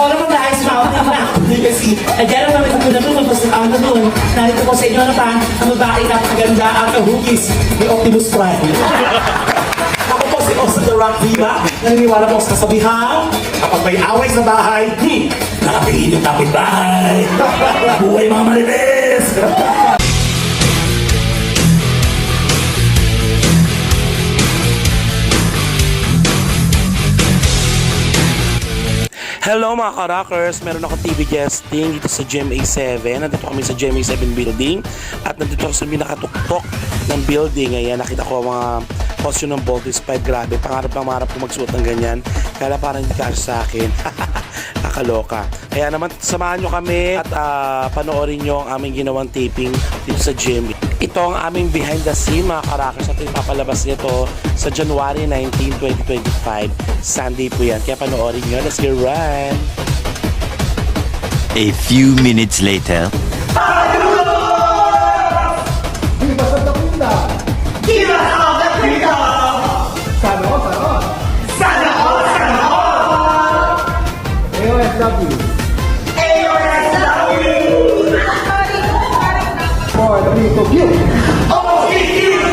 O naman guys, mauna na. Hindi kasi, eh, dyan naman ito na doon, tapos ang na doon. Narito po sa inyo na pa, ang babae na paganda ang kahugis ni Optimus Prime. Ako po si Osa the Rock Diva. Naniniwala po sa kasabihan, kapag may away sa bahay, hmm, nakatingin yung kapitbahay. Buhay mga marites! Hello mga ka-rockers! Meron ako TV guesting dito sa GMA7. Nandito kami sa GMA7 building at nandito ako sa pinakatuktok ng building. Ayan, nakita ko mga costume ng Bold Spide. Grabe, pangarap na pangarap ko magsuot ng ganyan. Kaya parang hindi kasya sa akin. Nakaloka. Kaya naman, samahan nyo kami at ah, panoorin nyo ang aming ginawang taping dito sa gym. Ito ang aming behind the scene mga ka-rockers at ipapalabas nito sa January 19, 2025. Sunday po yan. Kaya panoorin nyo. Let's get run! A few minutes later. For the people of you.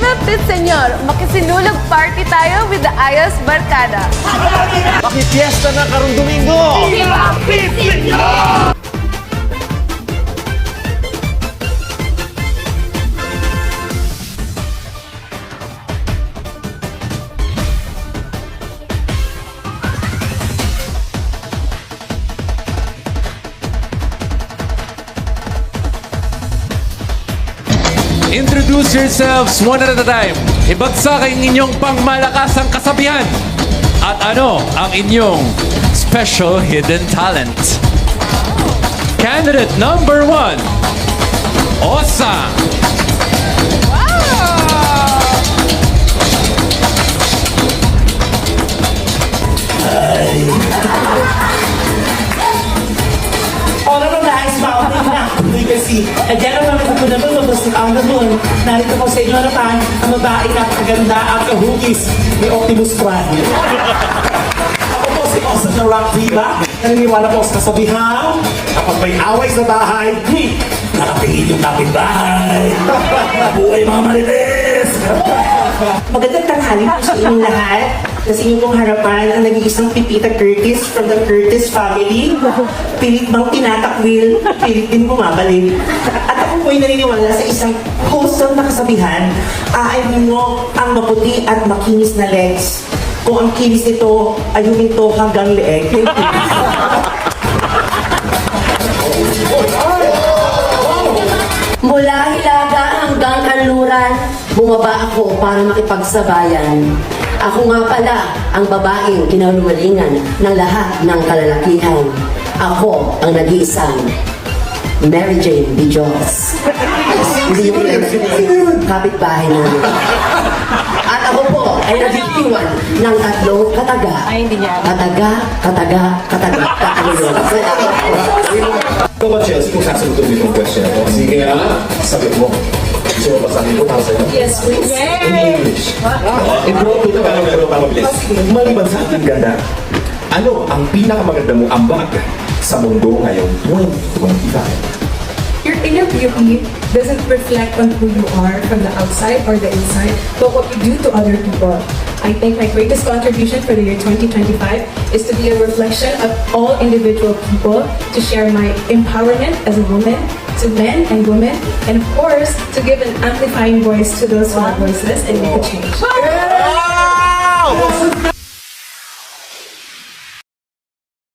Viva Pit Senyor! Makisinulog party tayo with the Ayos Barkada. Makipiesta na karong Domingo! Introduce yourselves one at a time. Ibagsak ang inyong pangmalakasang kasabihan. At ano ang inyong special hidden talent? Candidate number one, Osa. O naman guys, mauna na. Hindi eh, dyan naman ito na ang na doon. Narito po sa inyo na pa, ang babae na paganda ang kahugis ni Optimus Prime. Ako po si Osa the Rock Diva. Naniniwala po sa kasabihan, kapag may away sa bahay, hmm, nakatingin yung kapitbahay. Buhay mga marites! Magandang tanghali po sa inyong lahat. Sa inyong pong harapan ang nag-iisang Pipita Curtis from the Curtis family. Pilit bang tinatakwil, pilit din bumabalik. At ako po'y naniniwala sa isang wholesome na kasabihan, aayin mo ang maputi at makinis na legs. Kung ang kinis nito ay huminto hanggang leeg. Mula Hilaga hanggang Kanluran, bumaba ako para makipagsabayan. Ako nga pala ang babaeng kinaluwalingan ng lahat ng kalalakihan. Ako ang nag-iisang Mary Jane B. Jones. Hindi yung kapitbahay namin. At ako po ay nagtitiwan ng tatlong kataga. Ay, hindi niya. Kataga, kataga, kataga, kataga. Ikaw ba, Chelsea, kung sasagutin mo itong question na to? Sige nga, sagot mo. Gusto mo basahin ko para sa'yo? Yes, please. In English. In broad, ito ka pero para mabilis. Maliban sa ating ganda, ano ang pinakamaganda mong ambag sa mundo ngayong 2025? Your inner beauty doesn't reflect on who you are from the outside or the inside, but what you do to other people. I think my greatest contribution for the year 2025 is to be a reflection of all individual people, to share my empowerment as a woman to men and women, and of course, to give an amplifying voice to those who have voices and make a change. Wow!